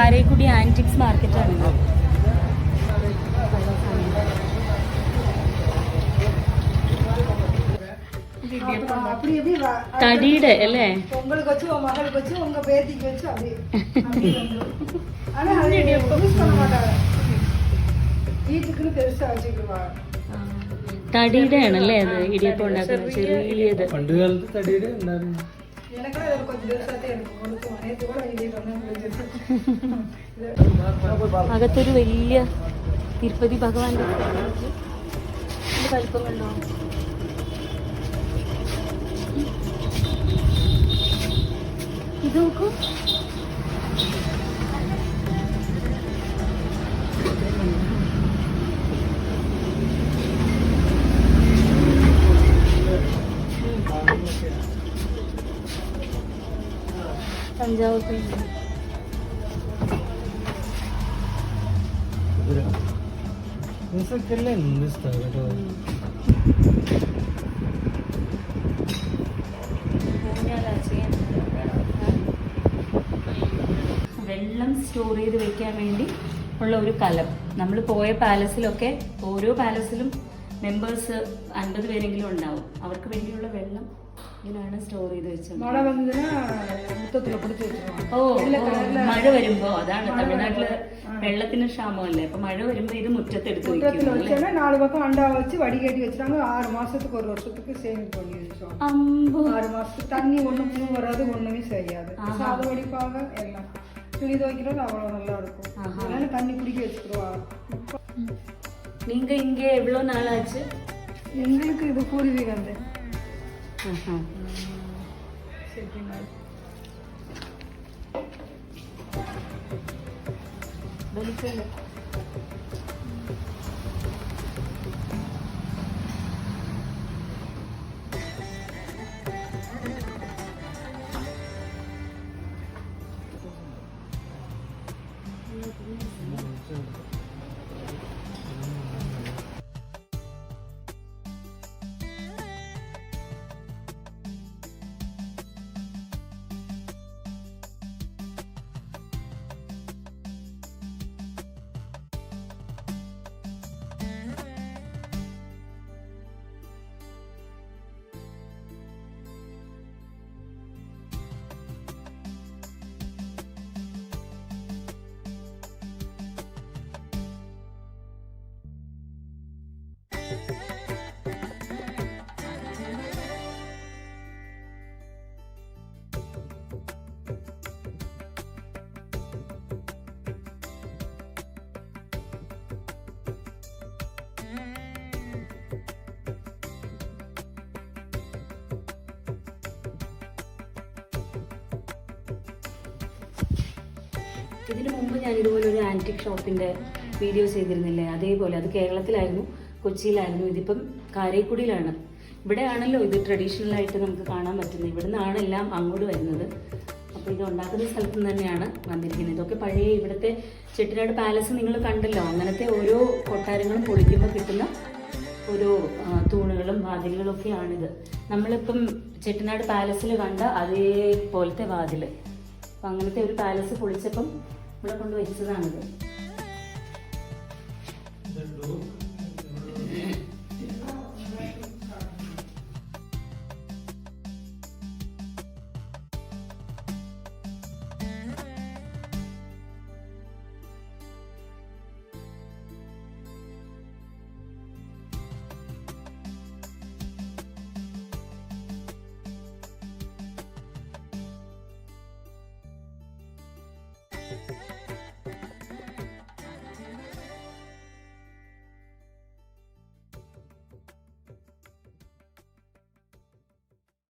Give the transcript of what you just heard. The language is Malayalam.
കാരേക്കുടി ആന്റിക്സ് മാർക്കറ്റാണ് തടിയുടെ അല്ലേ? തടിയുടെ ആണല്ലേ അത് ഇടിയപ്പം ഉണ്ടാക്കുന്നത്? ചെറിയത് പണ്ട് കാലത്ത് തടിയുടെ ഉണ്ടായിരുന്നു. எனக்கெல்லாம் இதுல கொஞ்சம் பெருசா தான் எனக்கு கொடுக்கும் நேற்று கூட இதே பண்ண അകത്തൊരു വലിയ തിരുപ്പതി ഭഗവാന്റെ വലിപ്പം കണ്ടോ ഇത് നോക്കൂ തഞ്ചാവൂർ പെയിന്റ് കേട്ടോ? വെള്ളം സ്റ്റോർ ചെയ്ത് വെക്കാൻ വേണ്ടി ഉള്ള ഒരു കലം. നമ്മൾ പോയ പാലസിലൊക്കെ ഓരോ പാലസിലും മെമ്പേഴ്സ് അൻപത് പേരെങ്കിലും ഉണ്ടാവും. അവർക്ക് വേണ്ടിയുള്ള വെള്ളം ഇങ്ങനെയാണ് സ്റ്റോർ ചെയ്ത് വെച്ചത് மழை வந்ததுன்னா முத்தத்துல பிடிச்சி வச்சிருவாங்க ഓ ഓ, മഴ വരുമ്പോ അതാണ് തമിഴ്നാട്ടില് വെള്ളത്തിന് ക്ഷാമമല്ലേ അപ്പൊ മഴ വരുമ്പോ ഇത് മുറ്റത്തെടുത്ത് முற்றத்துல വെക്കും അല്ലേ வச்சோன்னா நாலு பக்கம் அண்டா வச்சு வடிகட்டி வச்சிட்டாங்க ஆறு மாசத்துக்கு ஒரு வருஷத்துக்கு சேமிப்பு பண்ணி வச்சோம் അമ്പോ ஆறு மாசத்துக்கு தண்ணி ஒண்ணும் பூ வராது ஒண்ணுமே செய்யாது ஆஹா. சாதம் வடிப்பாங்க எல்லாம் துணி துவைக்கிறது அவ்வளவு நல்லா இருக்கும் ஆஹா. அதனால தண்ணி குடிக்க வச்சுக்கிடுவாங்க நீங்க இங்க எவ்வளவு நாள் ஆச்சு எங்களுக்கு இது பூர்வீகம் தான் Dali sa'yo. ഇതിനു മുമ്പ് ഞാൻ ഇതുപോലെ ഒരു ആന്റിക് ഷോപ്പിന്റെ വീഡിയോ ചെയ്തിരുന്നില്ലേ? അതേപോലെ അത് കേരളത്തിലായിരുന്നു കൊച്ചിയിലായിരുന്നു ഇതിപ്പം കാരേക്കുടിയിലാണ്. ഇവിടെയാണല്ലോ ഇത് ട്രഡീഷണൽ ആയിട്ട് നമുക്ക് കാണാൻ പറ്റുന്നത്. ഇവിടെ നിന്നാണ് എല്ലാം അങ്ങോട്ട് വരുന്നത്. അപ്പോൾ ഇത് ഉണ്ടാക്കുന്ന സ്ഥലത്ത് നിന്ന് തന്നെയാണ് വന്നിരിക്കുന്നത്. ഇതൊക്കെ പഴയ ഇവിടുത്തെ ചെട്ടിനാട് പാലസ് നിങ്ങൾ കണ്ടല്ലോ. അങ്ങനത്തെ ഓരോ കൊട്ടാരങ്ങളും പൊളിക്കുമ്പോൾ കിട്ടുന്ന ഓരോ തൂണുകളും വാതിലുകളും ഒക്കെയാണിത്. നമ്മളിപ്പം ചെട്ടിനാട് പാലസിൽ കണ്ട അതേപോലത്തെ വാതിൽ അപ്പം അങ്ങനത്തെ ഒരു പാലസ് പൊളിച്ചപ്പം ഇവിടെ കൊണ്ട് വെച്ചതാണിത്.